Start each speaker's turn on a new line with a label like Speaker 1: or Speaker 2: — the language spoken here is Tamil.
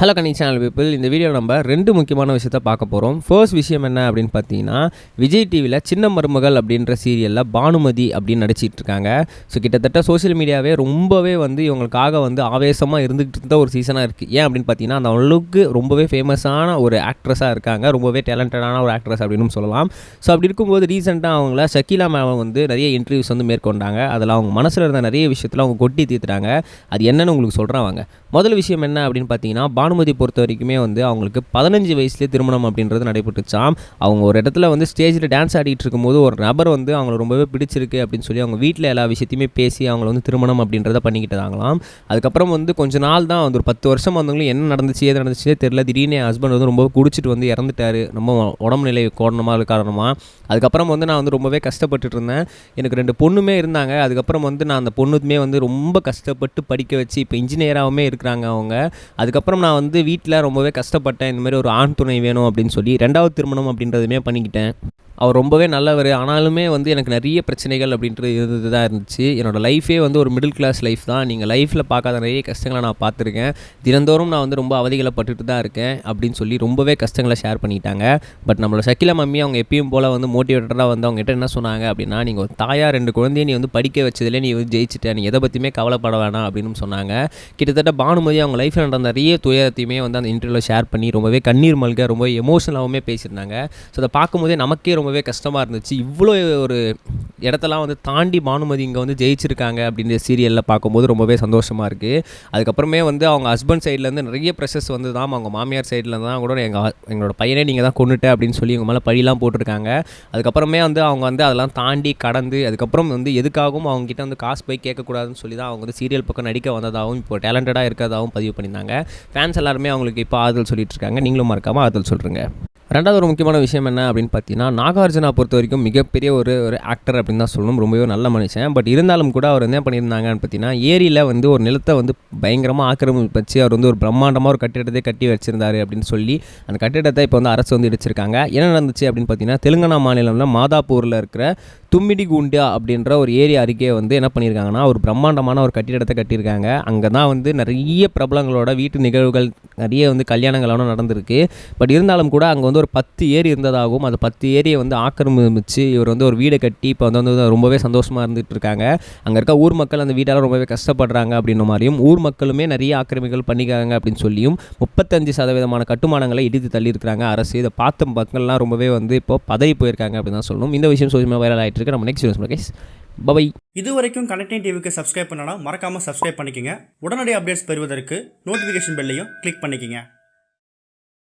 Speaker 1: ஹலோ கனி சேனல் பீப்புள் இந்த வீடியோ நம்ம ரெண்டு முக்கியமான விஷயத்த பார்க்க போகிறோம் ஃபர்ஸ்ட் விஷயம் என்ன அப்படின்னு பார்த்தீங்கன்னா விஜய் டிவியில் சின்ன மருமகள் அப்படின்ற சீரியலில் பானுமதி அப்படின்னு நடிச்சிட்டு இருக்காங்க. ஸோ கிட்டத்தட்ட சோஷியல் மீடியாவே ரொம்பவே வந்து இவங்களுக்காக வந்து ஆவேசமாக இருந்துகிட்டு இருந்த ஒரு சீசனாக இருக்குது ஏன் அப்படின்னு பார்த்தீங்கன்னா அந்த அளவுக்கு ரொம்பவே ஃபேமஸான ஒரு ஆக்ட்ரஸாக இருக்காங்க. ரொம்பவே டேலண்டடான ஒரு ஆக்ட்ரஸ் அப்படின்னு சொல்லலாம். ஸோ அப்படி இருக்கும்போது ரீசெண்டாக அவங்கள ஷக்கீலா மேம் வந்து நிறைய இன்டர்வியூஸ் வந்து மேற்கொண்டாங்க. அதில் அவங்க மனசில் இருந்த நிறைய விஷயத்தில் அவங்க கொட்டி தீர்த்துட்டாங்க அது என்னென்னு உங்களுக்கு சொல்கிறாங்க முதல் விஷயம் என்ன அப்படின்னு பார்த்தீங்கன்னா பானுமதி பொறுத்த வரைக்குமே வந்து அவங்களுக்கு பதினஞ்சு வயசுலேயே திருமணம் அப்படின்றது நடைபெற்றுச்சாம் அவங்க ஒரு இடத்துல வந்து ஸ்டேஜில் டான்ஸ் ஆடிட்டு இருக்கும்போது ஒரு நபர் வந்து அவங்கள ரொம்பவே பிடிச்சிருக்கு அப்படின்னு சொல்லி அவங்க வீட்டில் எல்லா விஷயத்தையுமே பேசி அவங்கள வந்து திருமணம் அப்படின்றத பண்ணிக்கிட்டதாங்களாம். அதுக்கப்புறம் வந்து கொஞ்ச நாள் தான் வந்து ஒரு பத்து வருஷம் வந்தவங்களும் என்ன நடந்துச்சு ஏது நடந்துச்சு தெரியல. திடீர்னு என் ஹஸ்பண்ட் வந்து ரொம்ப குடிச்சிட்டு வந்து இறந்துட்டாரு. ரொம்ப உடம்பு நிலை கோணமாக காரணமாக அதுக்கப்புறம் வந்து நான் வந்து ரொம்பவே கஷ்டப்பட்டுட்டு இருந்தேன் எனக்கு ரெண்டு பொண்ணுமே இருந்தாங்க. அதுக்கப்புறம் வந்து நான் அந்த பொண்ணுமே வந்து ரொம்ப கஷ்டப்பட்டு படிக்க வச்சு இப்போ இன்ஜினியராகவுமே இருக்கிறாங்க அவங்க. அதுக்கப்புறம் நான் வந்து வீட்டில் ரொம்பவே கஷ்டப்பட்டேன். இந்த மாதிரி ஒரு ஆண் துணை வேணும் அப்படின்னு சொல்லி ரெண்டாவது திருமணம் அப்படின்றதுமே பண்ணிக்கிட்டேன். அவர் ரொம்பவே நல்லவர். ஆனாலுமே வந்து எனக்கு நிறைய பிரச்சனைகள் அப்படின்றது இருந்தது தான் இருந்துச்சு. என்னோடய லைஃபே வந்து ஒரு மிடில் கிளாஸ் லைஃப் தான். நீங்கள் லைஃப்பில் பார்க்காத நிறைய கஷ்டங்களை நான் பார்த்துருக்கேன். தினந்தோறும் நான் வந்து ரொம்ப அவதிகளை பட்டுட்டு தான் இருக்கேன் அப்படின்னு சொல்லி ரொம்பவே கஷ்டங்களை ஷேர் பண்ணிட்டாங்க. பட் நம்மளோட சக்கில மம்மி அவங்க எப்பயும் போல் வந்து மோட்டிவேட்டடாக வந்து அவங்க கிட்ட என்ன சொன்னாங்க அப்படின்னா நீங்கள் ஒரு ரெண்டு குழந்தைய நீ வந்து படிக்க வச்சதுலேயே நீ வந்து ஜெயிச்சிட்ட. நீ எதை பற்றியுமே கவலைப்பட வேணாம் அப்படின்னு சொன்னாங்க. கிட்டத்தட்ட பானுமதி அவங்க லைஃப்பில் நடந்த நிறைய துயரத்தையுமே வந்து அந்த இன்டர்வியூவில் ஷேர் பண்ணி ரொம்பவே கண்ணீர் மல்க ரொம்ப எமோஷனலாகவுமே பேசியிருந்தாங்க. ஸோ அதை பார்க்கும்போதே நமக்கே ரொம்ப ரொம்பவே கஷ்டமாக இருந்துச்சு. இவ்வளோ ஒரு இடத்தெல்லாம் வந்து தாண்டி பானுமதி இங்கே வந்து ஜெயிச்சிருக்காங்க அப்படின்ற சீரியலில் பார்க்கும்போது ரொம்பவே சந்தோஷமாக இருக்குது அதுக்கப்புறமே வந்து அவங்க ஹஸ்பண்ட் சைட்லேருந்து நிறைய ப்ரெஷர்ஸ் வந்து தான் அவங்க மாமியார் சைடில் தான் கூட எங்கள் எங்களோட பையனே நீங்கள் தான் கொண்டுட்டேன் அப்படின்னு சொல்லி இவங்க மேலே பழிலாம் போட்டிருக்காங்க. அதுக்கப்புறமே வந்து அவங்க வந்து அதெல்லாம் தாண்டி கடந்து அதுக்கப்புறம் வந்து எதுக்காகவும் அவங்ககிட்ட வந்து காசு போய் கேட்கக்கூடாதுன்னு சொல்லி தான் அவங்க வந்து சீரியல் பக்கம் நடிக்க வந்ததாகவும் இப்போ டேலண்டடாக இருக்கிறதாகவும் பதிவு பண்ணியிருந்தாங்க. ஃபேன்ஸ் எல்லாருமே அவங்களுக்கு இப்போ ஆறுதல் சொல்லிட்டு இருக்காங்க. நீங்களும் மறக்காமல் ஆறுதல் சொல்கிறேங்க ரெண்டாவது ஒரு முக்கியமான விஷயம் என்ன அப்படின்னு பார்த்தீங்கன்னா நாகார்ஜுனா பொறுத்த வரைக்கும் மிகப்பெரிய ஒரு ஒரு ஆக்டர் அப்படின்னு தான் சொல்லணும். ரொம்பவே நல்ல மனுஷன். பட் இருந்தாலும் கூட அவர் என்ன பண்ணியிருந்தாங்கன்னு பார்த்தீங்கன்னா ஏரியில் வந்து ஒரு நிலத்தை வந்து பயங்கரமாக ஆக்கிரமிப்பு வச்சு அவர் வந்து ஒரு பிரம்மாண்டமாக ஒரு கட்டிடத்தை கட்டி வச்சிருந்தாரு அப்படின்னு சொல்லி அந்த கட்டிடத்தை இப்போ வந்து அரசு வந்து இடிச்சிருக்காங்க. என்ன நடந்துச்சு அப்படின்னு பார்த்தீங்கன்னா தெலுங்கானா மாநிலம்ல மாதாப்பூரில் இருக்கிற தும்மிடிகுண்டியா அப்படின்ற ஒரு ஏரியா அருகே வந்து என்ன பண்ணியிருக்காங்கன்னா ஒரு பிரம்மாண்டமான ஒரு கட்டிடத்தை கட்டியிருக்காங்க அங்கே தான் வந்து நிறைய பிரபலங்களோட வீட்டு நிகழ்வுகள் நிறைய வந்து கல்யாணங்களோட நடந்திருக்கு. பட் இருந்தாலும் கூட அங்கே வந்து ஒரு பத்து ஏரி இருந்ததாகவும் அந்த பத்து ஏரியை வந்து ஆக்கிரமிச்சு இவர் வந்து ஒரு வீடை கட்டி இப்போ வந்து வந்து ரொம்பவே சந்தோஷமாக இருந்துட்டு இருக்காங்க அங்கே இருக்க ஊர் மக்கள் அந்த வீட்டால் ரொம்பவே கஷ்டப்படுறாங்க அப்படின்ற மாதிரியும் ஊர் மக்களுமே நிறைய ஆக்கிரமிகள் பண்ணிக்காங்க அப்படின்னு சொல்லியும் முப்பத்தஞ்சு சதவீதமான கட்டுமானங்களை இடித்து தள்ளியிருக்கிறாங்க அரசு. இதை பார்த்த மக்கள்லாம் ரொம்பவே வந்து இப்போ பதவி போயிருக்காங்க அப்படின்னு தான் சொல்லணும். இந்த விஷயம் சோசியமாக வைரல் ஆகிட்டு இருக்கு நம்ம நெக்ஸ்ட் நியூஸ் கைஸ் பபை
Speaker 2: இது வரைக்கும் கனெக்டிங் டிவிக்கு சப்ஸ்கிரைப் பண்ணனா மறக்காம சப்ஸ்கிரைப் பண்ணிக்கங்க. உடனடி அப்டேட்ஸ் பெறுவதற்கு நோட்டிஃபிகேஷன் பெல்லையும் கிளிக் பண்ணிக்கங்க.